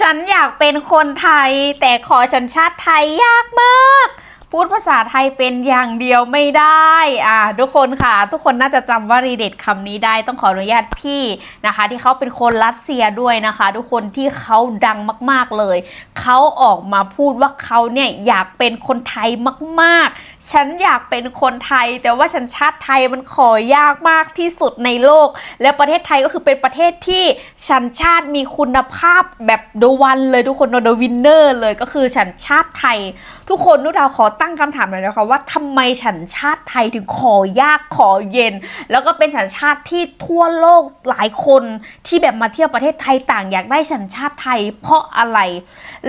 ฉันอยากเป็นคนไทย แต่ขอสัญชาติไทยยากมาก พูดภาษาไทยเป็นอย่างเดียวไม่ได้อ่าทุกคนค่ะ ทุกคนน่าจะจำว่ารีเด็ดคำนี้ได้ต้องขออนุญาตพี่นะคะ ที่เขาเป็นคนรัสเซียด้วยนะคะ ทุกคนที่เขาดังมาก ๆเลย เขาออกมาพูดว่าเขาเนี่ยอยากเป็นคนไทยมาก ๆ ฉันอยากเป็นคนไทย แต่ว่าสัญชาติไทยมันขอยากมากที่สุดในโลก และประเทศไทยก็คือเป็นประเทศที่สัญชาติมีคุณภาพแบบเดวันเลยทุกคนเดวินเนอร์เลยก็คือสัญชาติไทย ทุกคนนุดาวขอตั้งคำถามเลยนะคะว่าทำไมฉันชาติไทยถึงขอยากขอเย็น แล้วก็เป็นฉันชาติที่ทั่วโลกหลายคนที่แบบมาเที่ยวประเทศไทยต่างอยากได้ฉันชาติไทย เพราะอะไร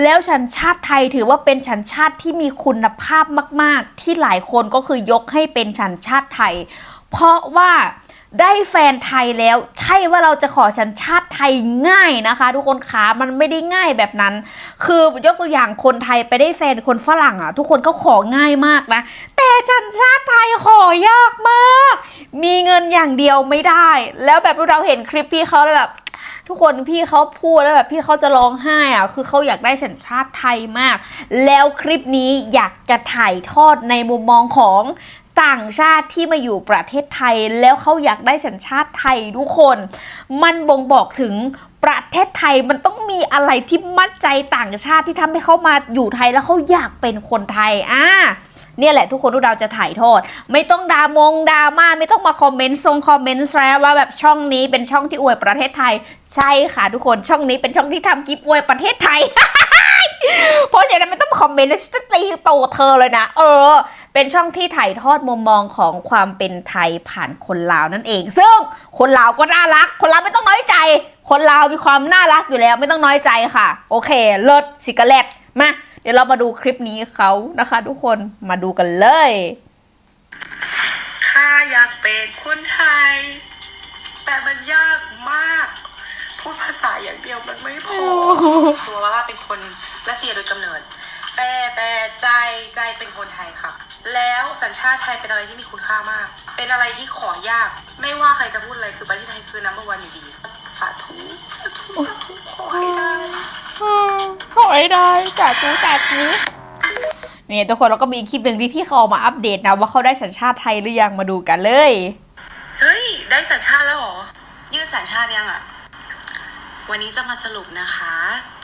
แล้วฉันชาติไทยถือว่าเป็นฉันชาติที่มีคุณภาพมาก ๆ ที่หลายคนก็คือยกให้เป็นฉันชาติไทย เพราะว่า ได้แฟนไทยแล้วใช่ว่าเราจะขอสัญชาติไทยง่ายนะคะ ทุกคนขามันไม่ได้ง่ายแบบนั้น คือยกตัวอย่างคนไทยไปได้แฟนคนฝรั่งอะ ทุกคนก็ของ่ายมากนะ แต่สัญชาติไทยขอยากมาก มีเงินอย่างเดียวไม่ได้ แล้วแบบเราเห็นคลิปพี่เขาแล้วแบบ ทุกคนพี่เขาพูดแล้วแบบพี่เขาจะร้องไห้อะคือเขาอยากได้สัญชาติไทยมาก แล้วคลิปนี้อยากจะถ่ายทอดในมุมมองของ ต่างชาติที่มาอยู่ประเทศไทย แล้วเขาอยากได้สัญชาติไทยทุกคน มันบ่งบอกถึงประเทศไทยมันต้องมีอะไรที่มัดใจต่างชาติที่ทำให้เขามาอยู่ไทยแล้วเขาอยากเป็นคนไทยอะเนี่ยแหละทุกคนทุกเราจะถ่ายทอดไม่ต้องดามงดราม่าไม่ต้องมาคอมเมนต์ทรงคอมเมนต์แซวว่าแบบช่องนี้เป็นช่องที่อวยประเทศไทย ใช่ค่ะทุกคนช่องนี้เป็นช่องที่ทำคลิปอวยประเทศไทย เพราะฉะนั้นไม่ต้องมาคอมเมนต์แล้วฉันจะตีโตเธอเลยนะ เออ เป็นช่องที่ถ่ายทอดมุมมองของความเป็นไทยผ่านคนลาวนั่นเอง ซึ่งคนลาวก็น่ารัก คนลาวไม่ต้องน้อยใจ คนลาวมีความน่ารักอยู่แล้วไม่ต้องน้อยใจค่ะ โอเค เลิศสิกาเลตมาเดี๋ยวเรามาดูคลิปนี้เขานะคะ ทุกคนมาดูกันเลยข้าอยากเป็นคนไทย แต่มันยากมาก พูดภาษาอย่างเดียวมันไม่พอตัวว่าเป็นคนรัสเซียโดยกำเนิด แต่แต่ใจใจเป็นคนไทยค่ะ แล้วสัญชาติไทยเป็นอะไรที่มีคุณค่ามาก เป็นอะไรที่ขอยาก ไม่ว่าใครจะพูดอะไรคือประเทศไทยคือน้ำมันวันอยู่ดีสาธุสาธุสาธุขอให้ได้ขอให้ได้สาธุสาธุนี่ทุกคนแล้วก็มีคลิปหนึ่งที่พี่เขาเอามาอัปเดตนะว่าเขาได้สัญชาติไทยหรือยังมาดูกันเลย เฮ้ย ได้สัญชาติแล้วเหรอ ยื่นสัญชาติยังอะวันนี้จะมาสรุปนะคะ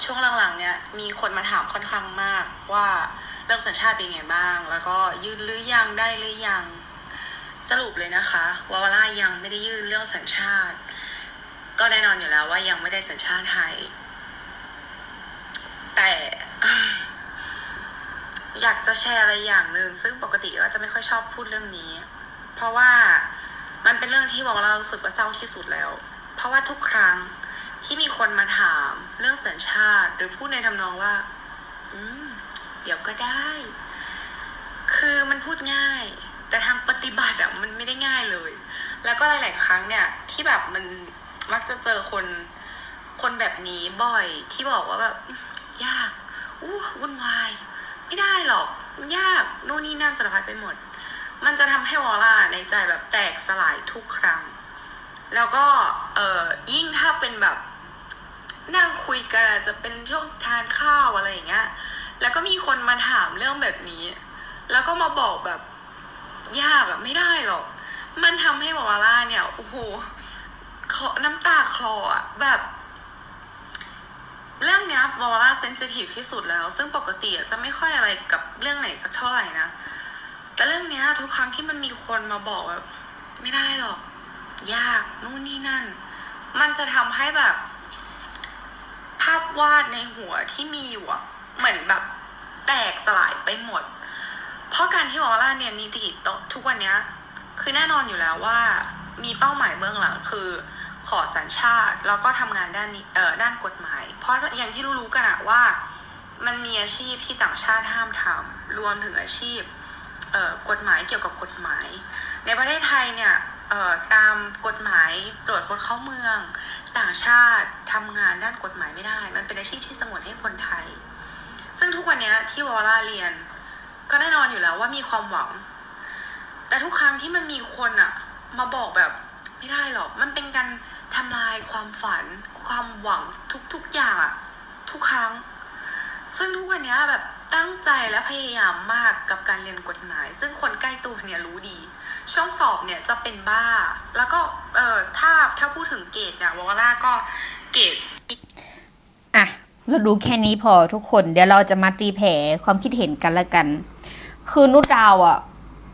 ช่วงหลังๆเนี่ยมีคนมาถามค่อนข้างมากว่า เรื่องสัญชาติเป็นไงบ้าง แล้วก็ยื่นหรือยังได้หรือยัง สรุปเลยนะคะวาวาร่ายังไม่ได้ยื่นเรื่องสัญชาติ ก็แน่นอนอยู่แล้วว่ายังไม่ได้สัญชาติไทย แต่อยากจะแชร์อะไรอย่างหนึ่งซึ่งปกติก็จะไม่ค่อยชอบพูดเรื่องนี้ เพราะว่ามันเป็นเรื่องที่บอกเรารู้สึกว่าเศร้าที่สุดแล้ว เพราะว่าทุกครั้งที่มีคนมาถามเรื่องสัญชาติ หรือพูดในทำนองว่า อืม เดี๋ยวก็ได้ คือมันพูดง่าย แต่ทางปฏิบัติอะมันไม่ได้ง่ายเลย แล้วก็หลาย ๆ ครั้งเนี่ยที่แบบมันมักจะเจอคนคนแบบนี้บ่อยที่บอกว่าแบบยากอู้วุ่นวาย ไม่ได้หรอกยากโน่นนี่นั่นสารพัดไปหมด มันจะทำให้วอล่าในใจแบบแตกสลายทุกครั้ง แล้วก็เอ่อยิ่งถ้าเป็นแบบนั่งคุยกันจะเป็นช่วงทานข้าวอะไรอย่างเงี้ย แล้วก็มีคนมาถามเรื่องแบบนี้ แล้วก็มาบอกแบบยากอะไม่ได้หรอก มันทำให้วอล่าเนี่ย โอ้โหน้ำตาคลออะแบบ เรื่องเนี้ยวอลล่าเซนซิทีฟที่สุดแล้ว ซึ่งปกติจะไม่ค่อยอะไรกับเรื่องไหนสักเท่าไหร่นะ แต่เรื่องเนี้ยทุกครั้งที่มันมีคนมาบอกแบบไม่ได้หรอก ยากนู่นนี่นั่น มันจะทำให้แบบ ภาพวาดในหัวที่มีอยู่อะ เหมือนแบบแตกสลายไปหมด เพราะการที่วอลล่าเนี่ยนิติทุกวันนี้คือแน่นอนอยู่แล้วว่ามีเป้าหมายเบื้องหลังคือขอสัญชาติ แล้วก็ทำงานด้านนี้เอ่อด้านกฎหมาย เพราะอย่างที่รู้ๆกันอะว่า มันมีอาชีพที่ต่างชาติห้ามทำรวมถึงอาชีพเอ่อกฎหมายเกี่ยวกับกฎหมาย ในประเทศไทยเนี่ยเอ่อตามกฎหมายตรวจคนเข้าเมือง ต่างชาติทำงานด้านกฎหมายไม่ได้ มันเป็นอาชีพที่สงวนให้คนไทย ซึ่งทุกวันนี้ที่วอล่าเรียน ก็แน่นอนอยู่แล้วว่ามีความหวัง แต่ทุกครั้งที่มันมีคนอะมาบอกแบบไม่ได้หรอก มันเป็นการทำลายความฝัน ความหวังทุกๆอย่างอะทุกครั้งอันนี้แบบตั้งใจและพยายามมากกับการเรียนกฎหมาย ซึ่งคนใกล้ตัวเนี่ยรู้ดี ช่วงสอบเนี่ยจะเป็นบ้า แล้วก็เออถ้าถ้าพูดถึงเกรดเนี่ยวอล่าก็เกรด เราดูแค่นี้พอทุกคน เดี๋ยวเราจะมาตีแผ่ความคิดเห็นกันละกัน คือนุชดาวอะ่ะ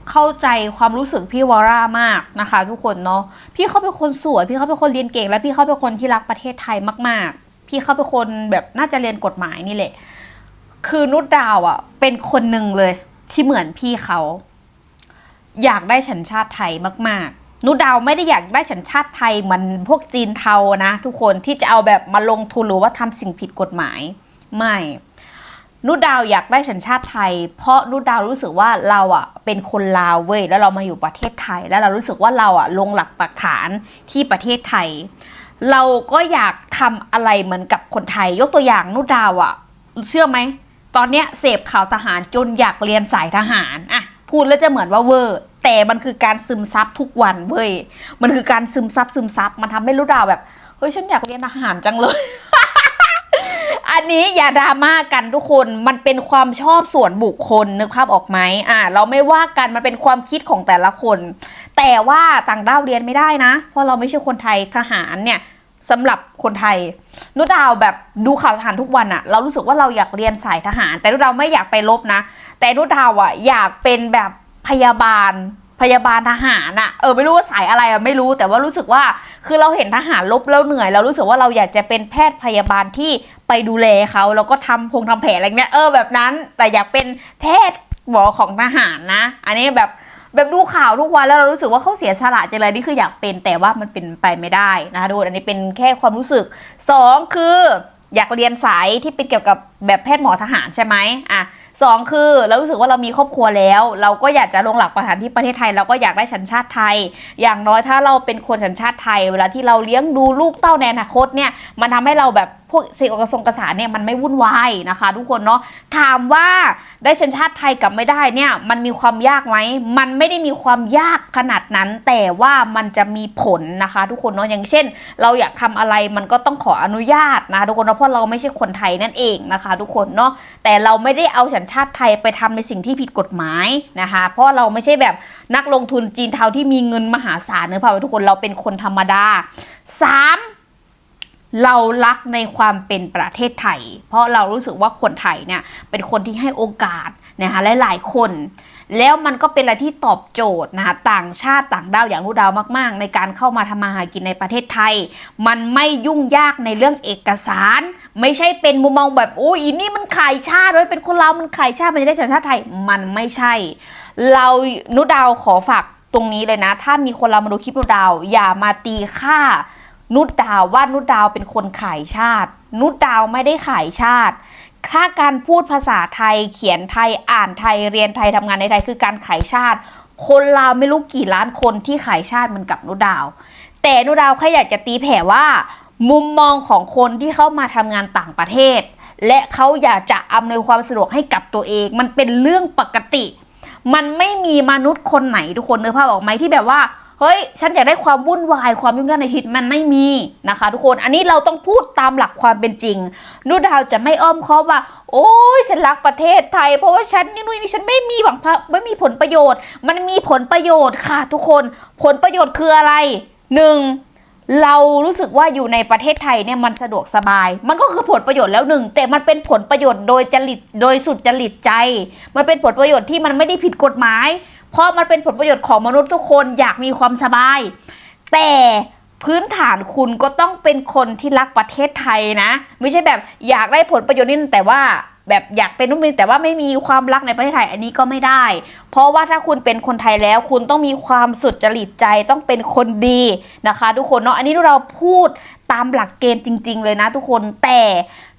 เข้าใจความรู้สึกพี่วอร่ามากนะคะ ทุกคนเนาะพี่เขาเป็นคนสวย พี่เขาเป็นคนเรียนเก่ง และพี่เขาเป็นคนที่รักประเทศไทยมาก ๆ พี่เขาเป็นคนแบบน่าจะเรียนกฎหมายนี่แหละ คือนุชดาวอะ่ะ เป็นคนหนึ่งเลยที่เหมือนพี่เขา อยากได้สัญชาติไทยมาก ๆ นุดาวไม่ได้อยากได้สัญชาติไทยเหมันพวกจีนเทานะ ทุกคนที่จะเอาแบบมาลงทุนหรือว่าทำสิ่งผิดกฎหมาย ไม่นุดาวอยากได้สัญชาติไทย เพราะนุดาวรู้สึกว่าเราอะเป็นคนลาวเว้ยแล้วเรามาอยู่ประเทศไทย แล้วเรารู้สึกว่าเราอะลงหลักปักฐานที่ประเทศไทย เราก็อยากทำอะไรเหมือนกับคนไทย ยกตัวอย่างนุดาวอะ เชื่อไหม ตอนเนี้ยเสพข่าวทหารจนอยากเรียนสายทหารอะพูดแล้วจะเหมือนว่าเวอร์ แต่มันคือการซึมซับทุกวันเว้ยมันคือการซึมซับซึมซับมันทำให้รู้ดาวแบบเฮ้ยฉันอยากเรียนทหารจังเลย อันนี้อย่าดราม่ากันทุกคนมันเป็นความชอบส่วนบุคคลนึกภาพออกไหมอ่า เราไม่ว่ากันมันเป็นความคิดของแต่ละคน แต่ว่าต่างด้าวเรียนไม่ได้นะ เพราะเราไม่ใช่คนไทยทหารเนี่ยสำหรับคนไทย นุดาวแบบดูข่าวทหารทุกวันอะเรารู้สึกว่าเราอยากเรียนสายทหาร แต่นุดาวไม่อยากไปรบนะ แต่นุดาวอะอยากเป็นแบบ พยาบาลพยาบาลทหารอะเออไม่รู้ว่าสายอะไรอะไม่รู้แต่ว่ารู้สึกว่าคือเราเห็นทหารรบแล้วเหนื่อยเรารู้สึกว่าเราอยากจะเป็นแพทย์พยาบาลที่ไปดูแลเขาแล้วก็ทำพงทำแผลอะไรเงี้ยเออแบบนั้น แต่อยากเป็นแพทย์หมอของทหารนะ อันนี้แบบแบบดูข่าวทุกวันแล้วเรารู้สึกว่าเขาเสียสละจังเลยนี่คืออยากเป็นแต่ว่ามันเป็นไปไม่ได้นะคะทุกคนอันนี้เป็นแค่ความรู้สึกสองคือ อยากเรียนสายที่เป็นเกี่ยวกับแบบแพทย์หมอทหารใช่ไหมอะสองคือเรารู้สึกว่าเรามีครอบครัวแล้ว เราก็อยากจะลงหลักประฐานที่ประเทศไทย เราก็อยากได้สัญชาติไทย อย่างน้อยถ้าเราเป็นคนสัญชาติไทย เวลาที่เราเลี้ยงดูลูกเต้าในอนาคตเนี่ยมันทำให้เราแบบ พวกสิ่งกระทรงกระสาเนี่ยมันไม่วุ่นวายนะคะ ทุกคนเนาะถามว่าได้สัญชาติไทยกับไม่ได้เนี่ยมันมีความยากไหมมันไม่ได้มีความยากขนาดนั้น แต่ว่ามันจะมีผลนะคะ ทุกคนเนาะอย่างเช่น เราอยากทำอะไรมันก็ต้องขออนุญาตนะคะทุกคนเนาะเพราะเราไม่ใช่คนไทยนั่นเองนะคะ ทุกคนเนาะแต่เราไม่ได้เอาสัญชาติไทยไปทำในสิ่งที่ผิดกฎหมายนะคะเพราะเราไม่ใช่แบบนักลงทุนจีนเทาที่มีเงินมหาศาลเนอะพ่อทุกคนเราเป็นคนธรรมดาสาม เรารักในความเป็นประเทศไทย เพราะเรารู้สึกว่าคนไทยเนี่ยเป็นคนที่ให้โอกาสนะคะหลายๆคน แล้วมันก็เป็นอะไรที่ตอบโจทย์นะคะต่างชาติต่างด้าวอย่างรู้ดาวมาก ๆ ในการเข้ามาทำมาหากินในประเทศไทย มันไม่ยุ่งยากในเรื่องเอกสาร ไม่ใช่เป็นมุมมองแบบโอ้ยอีนี่มันขายชาติไว้เป็นคนเรามันขายชาติมันจะได้สัญชาติไทยมันไม่ใช่ เรานุดาวขอฝากตรงนี้เลยนะ ถ้ามีคนเรามาดูคลิปนุดาว อย่ามาตีค่า นุดดาวว่านุดดาวเป็นคนขายชาติ นุดดาวไม่ได้ขายชาติค่าการพูดภาษาไทยเขียนไทยอ่านไทยเรียนไทยทำงานในไทยคือการขายชาติ คนลาวไม่รู้กี่ล้านคนที่ขายชาติเหมันกับนุดดาว แต่นุดดาวแค่อยากจะตีแผ่ว่า มุมมองของคนที่เข้ามาทำงานต่างประเทศ และเขาอยากจะอำนวยความสะดวกให้กับตัวเอง มันเป็นเรื่องปกติ มันไม่มีมนุษย์คนไหนทุกคนเนื้อภาพออกไหมที่แบบว่า เฮ้ย ฉันอยากได้ความวุ่นวายความยุ่งยากในชีวิตมันไม่มีนะคะ ทุกคนอันนี้เราต้องพูดตามหลักความเป็นจริงนุดาวจะไม่อ้อมค้อมว่า โอ้ยฉันรักประเทศไทย เพราะว่าฉันนี่นู่นนี่ฉันไม่มีหวังพะไม่มีผลประโยชน์ มันมีผลประโยชน์ค่ะ ทุกคนผลประโยชน์คืออะไรหนึ่ง เรารู้สึกว่าอยู่ในประเทศไทยเนี่ยมันสะดวกสบาย มันก็คือผลประโยชน์แล้วหนึ่ง แต่มันเป็นผลประโยชน์โดยจริตโดยสุดจริตใจ มันเป็นผลประโยชน์ที่มันไม่ได้ผิดกฎหมาย เพราะมันเป็นผลประโยชน์ของมนุษย์ทุกคนอยากมีความสบาย แต่พื้นฐานคุณก็ต้องเป็นคนที่รักประเทศไทยนะ ไม่ใช่แบบอยากได้ผลประโยชน์นี่แต่ว่า แบบอยากเป็นนุ่มนแต่ว่าไม่มีความรักในประเทศไทยอันนี้ก็ไม่ได้ เพราะว่าถ้าคุณเป็นคนไทยแล้ว คุณต้องมีความสุดจริตใจต้องเป็นคนดีนะคะ ทุกคนเนาะอันนี้เราพูดตามหลักเกณฑ์จริง ๆ เลยนะทุกคนแต่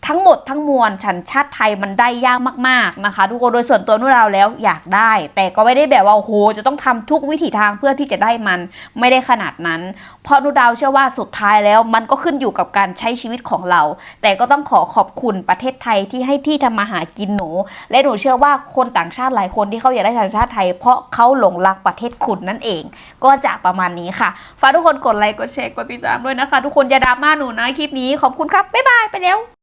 ทั้งหมดทั้งมวลฉันชาติไทยมันได้ยากมากๆนะคะ ทุกคนโดยส่วนตัวนุ่นเราแล้วอยากได้ แต่ก็ไม่ได้แบบว่าโอ้โหจะต้องทำทุกวิถีทางเพื่อที่จะได้มันไม่ได้ขนาดนั้น เพราะนุดาวเชื่อว่าสุดท้ายแล้วมันก็ขึ้นอยู่กับการใช้ชีวิตของเรา แต่ก็ต้องขอขอบคุณประเทศไทยที่ให้ที่ทำมาหากินหนู และหนูเชื่อว่าคนต่างชาติหลายคนที่เขาอยากได้สัญชาติไทย เพราะเขาหลงรักประเทศคุณนั่นเอง ก็จะประมาณนี้ค่ะฝากทุกคนกดไลค์กดแชร์กดติดตามด้วยนะคะ ทุกคนอย่าดราม่าหนูนะคลิปนี้ขอบคุณครับบ๊ายบายไปแล้ว